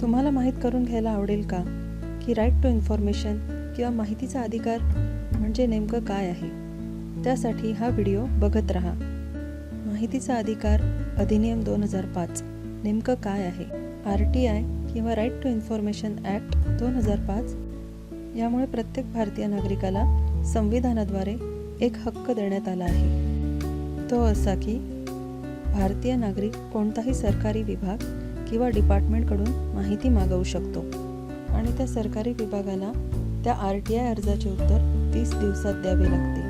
तुम्हाला माहीत करून घ्यायला आवडेल का? की राईट टू इन्फॉर्मेशन किंवा माहितीचा अधिकार म्हणजे नेमकं काय आहे? त्यासाठी हा व्हिडिओ बघत राहा. माहितीचा अधिकार अधिनियम दोन हजार पाच. नेमकं काय आहे? आर टी आय किंवा राईट टू इन्फॉर्मेशन ॲक्ट दोन हजार पाच? यामुळे प्रत्येक भारतीय नागरिकाला संविधानाद्वारे एक हक्क देण्यात आला आहे. तो असा की भारतीय नागरिक कोणताही सरकारी विभाग किंवा डिपार्टमेंटकडून माहिती मागवू शकतो. आणि त्या सरकारी विभागाला त्या आर टी आय अर्जाचे उत्तर तीस दिवसात द्यावे लागते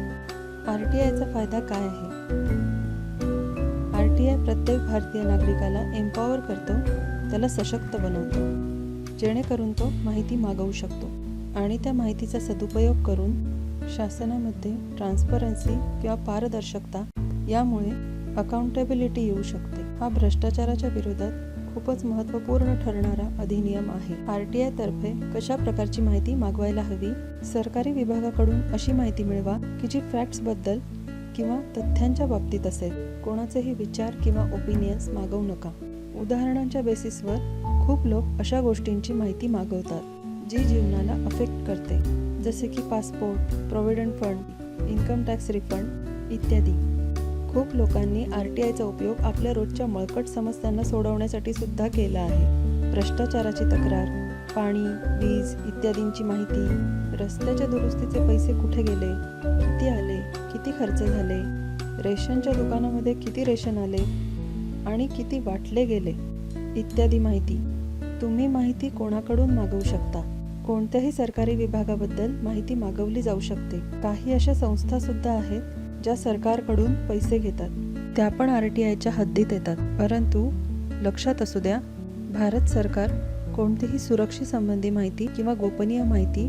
आर टी आयचा फायदा काय आहे? आर टी आय प्रत्येक भारतीय नागरिकाला एम्पॉवर करतो त्याला सशक्त बनवतो जेणेकरून तो माहिती मागवू शकतो. आणि त्या माहितीचा सदुपयोग करून शासनामध्ये ट्रान्सपरन्सी किंवा पारदर्शकता यामुळे अकाउंटेबिलिटी येऊ शकते. हा भ्रष्टाचाराच्या विरोधात खूपच महत्त्वपूर्ण ठरणारा अधिनियम आहे. आर टी आय तर्फे कशा प्रकारची माहिती मागवायला हवी? सरकारी विभागाकडून अशी माहिती मिळवा की जी फॅक्ट्सबद्दल किंवा तथ्यांच्या बाबतीत असेल. कोणाचेही विचार किंवा ओपिनियन्स मागवू नका. उदाहरणांच्या बेसिसवर खूप लोक अशा गोष्टींची माहिती मागवतात जी जीवनाला अफेक्ट करते. जसे की passport provident fund income tax refund इत्यादी. खूप लोकांनी आर टी आयचा उपयोग आपल्या रोजच्या मळकट समस्यांना सोडवण्यासाठी सुद्धा केला आहे. भ्रष्टाचाराची तक्रार पाणी वीज इत्यादींची माहिती रस्त्याच्या दुरुस्तीचे पैसे कुठे गेले किती आले किती खर्च झाले रेशनच्या दुकानामध्ये किती रेशन आले आणि किती वाटले गेले इत्यादी माहिती तुम्ही माहिती कोणाकडून मागवू शकता? कोणत्याही सरकारी विभागाबद्दल माहिती मागवली जाऊ शकते. काही अशा संस्था सुद्धा आहेत ज्या सरकारकडून पैसे घेतात त्या पण आर टी आयच्या हद्दीत येतात. परंतु लक्षात असू द्या भारत सरकार कोणतीही सुरक्षेसंबंधी माहिती किंवा गोपनीय माहिती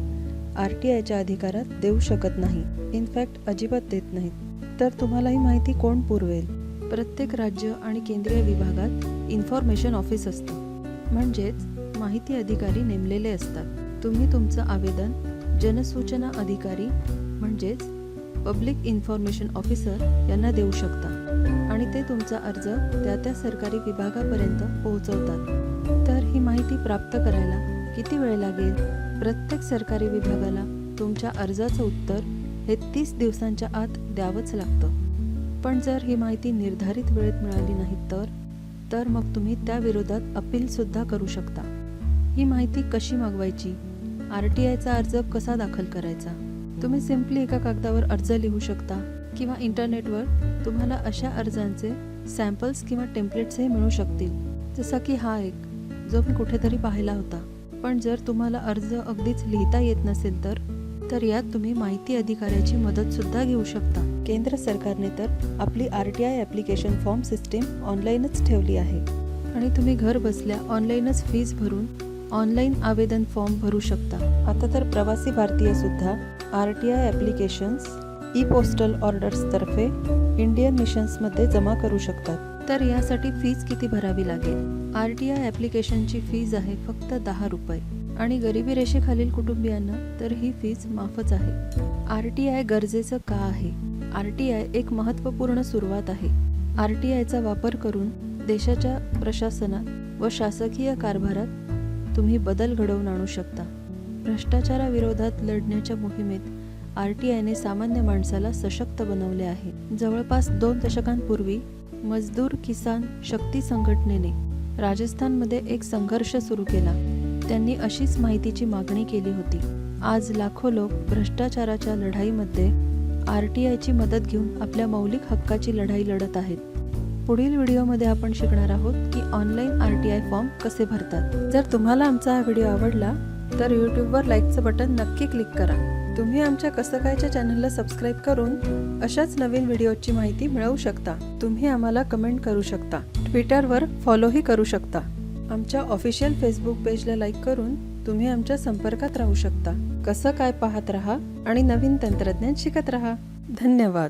आर टी आयच्या अधिकारात देऊ शकत नाही. इनफॅक्ट अजिबात देत नाहीत. तर तुम्हाला ही माहिती कोण पुरवेल? प्रत्येक राज्य आणि केंद्रीय विभागात इन्फॉर्मेशन ऑफिस असतं. म्हणजेच माहिती अधिकारी नेमलेले असतात. तुम्ही तुमचं आवेदन जनसूचना अधिकारी म्हणजेच पब्लिक इन्फॉर्मेशन ऑफिसर यांना देऊ शकता. आणि ते तुमचा अर्ज त्या त्या सरकारी विभागापर्यंत पोहोचवतात. तर ही माहिती प्राप्त करायला किती वेळ लागेल? प्रत्येक सरकारी विभागाला तुमच्या अर्जाचं उत्तर हे तीस दिवसांच्या आत द्यावंच लागतं. पण जर ही माहिती निर्धारित वेळेत मिळाली नाही तर? तर मग तुम्ही त्याविरोधात अपीलसुद्धा करू शकता. ही माहिती कशी मागवायची? आर टी आयचा अर्ज कसा दाखल करायचा? तुम्ही सिम्पली एका कागदावर अर्ज लिहू शकता किंवा इंटरनेटवर तुम्हाला अशा अर्जांचे सॅम्पल्स किंवा टेम्पलेट्सही मिळू शकतील. जसा की हा एक जो मी कुठेतरी पाहिला होता. पण जर तुम्हाला अर्ज अगदीच लिहिता येत नसेल तर तर यात तुम्ही माहिती अधिकाऱ्याची मदत सुद्धा घेऊ शकता. केंद्र सरकारने तर आपली R T I application form system ऑनलाईनच ठेवली आहे. आणि तुम्ही घर बसल्या ऑनलाईनच फीज भरून ऑनलाईन आवेदन फॉर्म भरू शकता. आता तर प्रवासी भारतीय सुद्धा R T I applications e postal ऑर्डर्सतर्फे Indian मिशन्समध्ये जमा करू शकतात. तर यासाठी फीज किती भरावी लागेल? आर टी आय ॲप्लिकेशनची फीज आहे फक्त दहा रुपये. आणि गरिबी रेषेखालील कुटुंबियांना तर ही फीज माफच आहे. आर टी आय गरजेचं का आहे? आर टी आय एक महत्त्वपूर्ण सुरुवात आहे. आर टी आयचा वापर करून देशाच्या प्रशासनात व शासकीय कारभारात तुम्ही बदल घडवून आणू शकता. भ्रष्टाचाराविरोधात लढण्याच्या मोहिमेत आर टी आयने सामान्य माणसाला सशक्त बनवले आहे. जवळपास दोन दशकांपूर्वी मजदूर किसान शक्ती संघटनेने राजस्थानमध्ये एक संघर्ष सुरू केला. त्यांनी अशीच माहितीची मागणी केली होती. आज लाखो लोक भ्रष्टाचाराच्या लढाईमध्ये आर टी आयची मदत घेऊन आपल्या मौलिक हक्काची लढाई लढत आहेत. पुढील व्हिडिओमध्ये आपण शिकणार आहोत की online R T I form कसे भरतात. जर तुम्हाला आमचा हा व्हिडिओ आवडला तर यूट्यूबवर लाईकचं बटन नक्की क्लिक करा. तुम्ही आमच्या कसं कायच्या चॅनलला सबस्क्राईब करून अशाच नवीन व्हिडिओची माहिती मिळवू शकता. तुम्ही आम्हाला कमेंट करू शकता. ट्विटरवर फॉलोही करू शकता. आमच्या ऑफिशियल फेसबुक पेजला लाईक करून तुम्ही आमच्या संपर्कात राहू शकता. कसं काय पाहत राहा आणि नवीन तंत्रज्ञान शिकत राहा. धन्यवाद.